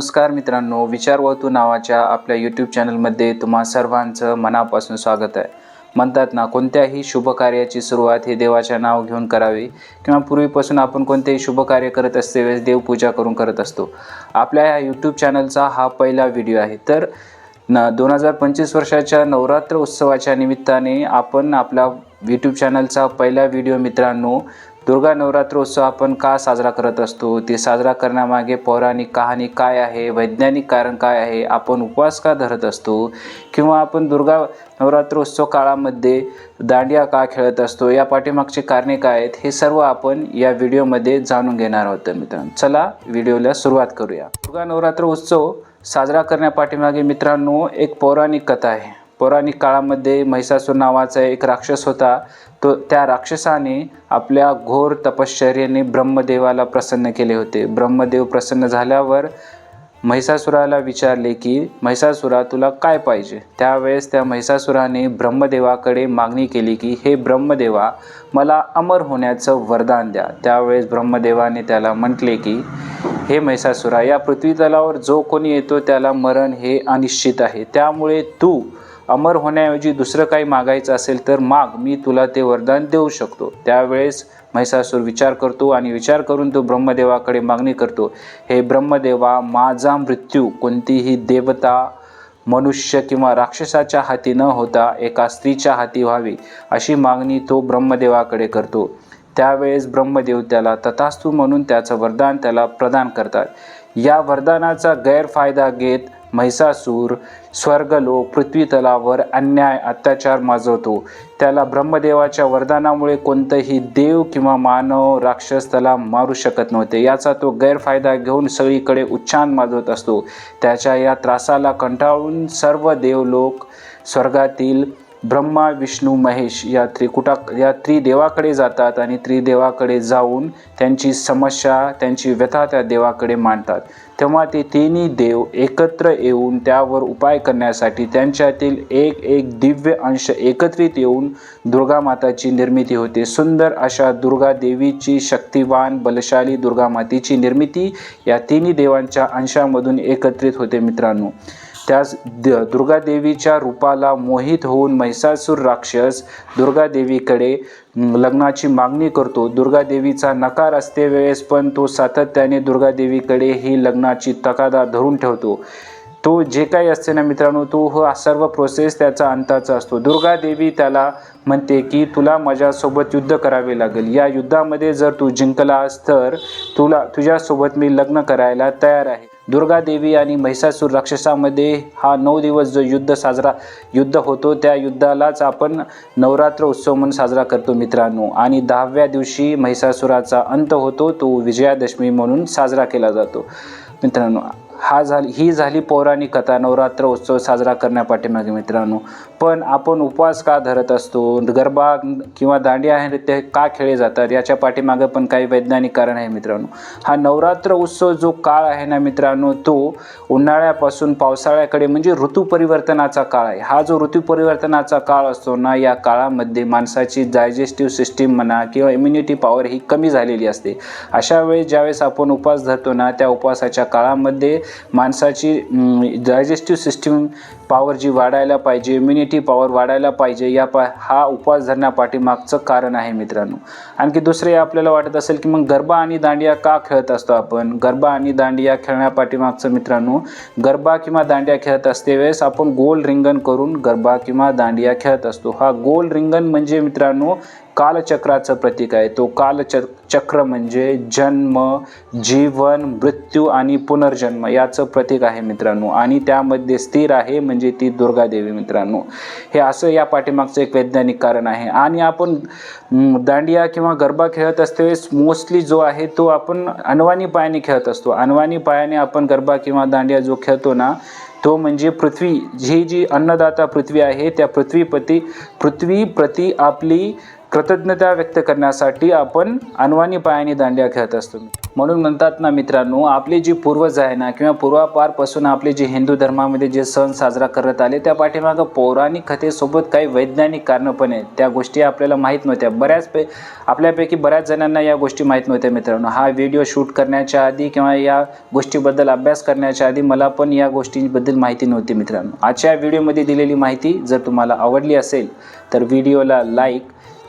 नमस्कार मित्रांनो विचारवतू नावाच्या आपल्या यूट्यूब चॅनलमध्ये तुम्हा सर्वांचं मनापासून स्वागत आहे. म्हणतात ना कोणत्याही शुभ कार्याची सुरुवात हे देवाच्या नाव घेऊन करावी किंवा पूर्वीपासून आपण कोणतेही शुभ कार्य करत असते वेळेस देवपूजा करून करत असतो. आपल्या ह्या यूट्यूब चॅनलचा हा पहिला व्हिडिओ आहे. तर न दोन हजार पंचवीस वर्षाच्या नवरात्र उत्सवाच्या निमित्ताने आपण आपला यूट्यूब चॅनलचा पहिला व्हिडिओ मित्रांनो दुर्गा नवरात्रोत्सव आपण का साजरा करत असतो? ते साजरा करण्यामागे पौराणिक कहाणी काय आहे? वैज्ञानिक कारण काय आहे? आपण उपवास का धरत असतो? किंवा आपण दुर्गा नवरात्रोत्सव काळामध्ये दांडिया का खेळत असतो? या पाठीमागची कारणे काय आहेत? हे सर्व आपण या व्हिडिओमध्ये जाणून घेणार आहोत मित्रांनो. चला व्हिडिओला सुरुवात करूया. दुर्गा नवरात्र उत्सव साजरा करण्यापाठीमागे मित्रांनो एक पौराणिक कथा आहे. पौराणिक काळामध्ये महिषासूर नावाचा एक राक्षस होता. तो त्या राक्षसाने आपल्या घोर तपश्चर्येने ब्रह्मदेवाला प्रसन्न केले होते. ब्रह्मदेव प्रसन्न झाल्यावर महिषासुराला विचारले की महिषासुरा तुला काय पाहिजे? त्यावेळेस त्या महिषासुराने ब्रह्मदेवाकडे मागणी केली की हे ब्रह्मदेवा मला अमर होण्याचं वरदान द्या. त्यावेळेस ब्रह्मदेवाने त्याला म्हटले की हे महिषासुरा या पृथ्वीतलावर जो कोणी येतो त्याला मरण हे अनिश्चित आहे. त्यामुळे तू अमर होण्याऐवजी दुसरं काही मागायचं असेल तर माग मी तुला ते वरदान देऊ शकतो. त्यावेळेस महिषासूर विचार करतो आणि विचार करून तो ब्रह्मदेवाकडे मागणी करतो. हे ब्रह्मदेवा माझा मृत्यू कोणतीही देवता मनुष्य किंवा राक्षसाच्या हाती न होता एका स्त्रीच्या हाती व्हावी अशी मागणी तो ब्रह्मदेवाकडे करतो. त्यावेळेस ब्रह्मदेव त्याला तथास्तू म्हणून त्याचं वरदान त्याला प्रदान करतात. या वरदानाचा गैरफायदा घेत महिषासूर स्वर्गलोक पृथ्वी तलावर अन्याय अत्याचार माजवतो. त्याला ब्रह्मदेवाच्या वरदानामुळे कोणतंही देव किंवा मानव राक्षस त्याला मारू शकत नव्हते. याचा तो गैरफायदा घेऊन सगळीकडे उच्चान माजवत असतो. त्याच्या या त्रासाला कंटाळून सर्व देवलोक स्वर्गातील ब्रह्मा विष्णू महेश या त्रिकुटा या त्रिदेवाकडे जातात आणि त्रिदेवाकडे जाऊन त्यांची समस्या त्यांची व्यथा त्या देवाकडे मांडतात. तेव्हा ते तिन्ही देव एकत्र येऊन त्यावर उपाय करण्यासाठी त्यांच्यातील एक एक दिव्य अंश एकत्रित येऊन दुर्गा माताची निर्मिती होते. सुंदर अशा दुर्गा देवीची शक्तिवान बलशाली दुर्गा मातेची निर्मिती या तिन्ही देवांच्या अंशामधून एकत्रित होते मित्रांनो. त्यास द दुर्गादेवीच्या रूपाला मोहित होऊन महिषासूर राक्षस दुर्गादेवीकडे लग्नाची मागणी करतो. दुर्गादेवीचा नकार असते वेळेस पण तो सातत्याने दुर्गादेवीकडे ही लग्नाची तकादा धरून ठेवतो. तो जे काही असते ना मित्रांनो तो हा सर्व प्रोसेस त्याचा अंताचा असतो. दुर्गादेवी त्याला म्हणते की तुला माझ्यासोबत युद्ध करावे लागेल. या युद्धामध्ये जर तू जिंकलास तर तुला तुझ्यासोबत मी लग्न करायला तयार आहे. दुर्गादेवी आणि महिषासूर राक्षसामध्ये हा नऊ दिवस जो युद्ध साजरा युद्ध होतो त्या युद्धालाच आपण नवरात्र उत्सव म्हणून साजरा करतो मित्रांनो. आणि दहाव्या दिवशी महिषासुराचा अंत होतो तो विजयादशमी म्हणून साजरा केला जातो. मित्रांनो हा झाली ही झाली पौराणिक कथा नवरात्र उत्सव साजरा करण्यापाठीमागे मित्रांनो. पण आपण उपवास का धरत असतो? गरबा किंवा दांडिया हे नृत्य का खेळले जातात? याच्या पाठीमागे पण काही वैज्ञानिक कारण आहे मित्रांनो. हा नवरात्र उत्सव जो काळ आहे ना मित्रांनो तो उन्हाळ्यापासून पावसाळ्याकडे म्हणजे ऋतू परिवर्तनाचा काळ आहे. हा जो ऋतू परिवर्तनाचा काळ असतो ना या काळामध्ये माणसाची डायजेस्टिव्ह सिस्टीम म्हणा किंवा इम्युनिटी पॉवर ही कमी झालेली असते. अशा वेळेस ज्यावेळेस आपण उपवास धरतो ना त्या उपवासाच्या काळामध्ये माणसाची डायजेस्टिव्ह सिस्टीम पॉवर जी वाढायला पाहिजे इम्युनिटी पॉवर वाढायला पाहिजे या पा हा उपवास धरण्यापाठीमागचं कारण आहे मित्रांनो. आणखी दुसरे आपल्याला वाटत असेल की मग गरबा आणि दांडिया का खेळत असतो आपण? गरबा आणि दांडिया खेळण्यापाठीमागचं मित्रांनो गरबा किंवा दांडिया खेळत असते वेळेस आपण गोल रिंगण करून गरबा किंवा दांडिया खेळत असतो. हा गोल रिंगण म्हणजे मित्रांनो कालचक्राचं प्रतीक आहे. तो कालच चक्र म्हणजे जन्म जीवन मृत्यू आणि पुनर्जन्म याचं प्रतीक आहे मित्रांनो. आणि त्यामध्ये स्थिर आहे म्हणजे ती दुर्गादेवी मित्रांनो. हे असं या पाठीमागचं एक वैज्ञानिक कारण आहे. आणि आपण दांडिया किंवा गरबा खेळत असतेवेळेस मोस्टली जो आहे तो आपण अनवाणी पायाने खेळत असतो. अनवाणी पायाने आपण गरबा किंवा दांडिया जो खेळतो ना तो म्हणजे पृथ्वी. ही जी अन्नदाता पृथ्वी आहे त्या पृथ्वीपती पृथ्वीप्रती आपली कृतज्ञता व्यक्त करण्यासाठी आपण अनवाणी पायाने दांड्या खेळत असतो. म्हणून म्हणतात ना मित्रांनो आपले जे पूर्वज आहे ना किंवा पूर्वापारपासून आपले जे हिंदू धर्मामध्ये जे सण साजरा करत आले त्या पाठीमागं पौराणिक कथेसोबत काही वैज्ञानिक कारणं पण आहेत. त्या गोष्टी आपल्याला माहीत नव्हत्या. बऱ्याच पे आपल्यापैकी बऱ्याच जणांना या गोष्टी माहीत नव्हत्या मित्रांनो. हा व्हिडिओ शूट करण्याच्या आधी किंवा या गोष्टीबद्दल अभ्यास करण्याच्या आधी मला पण या गोष्टींबद्दल माहिती नव्हती मित्रांनो. आजच्या व्हिडिओमध्ये दिलेली माहिती जर तुम्हाला आवडली असेल तर व्हिडिओला लाईक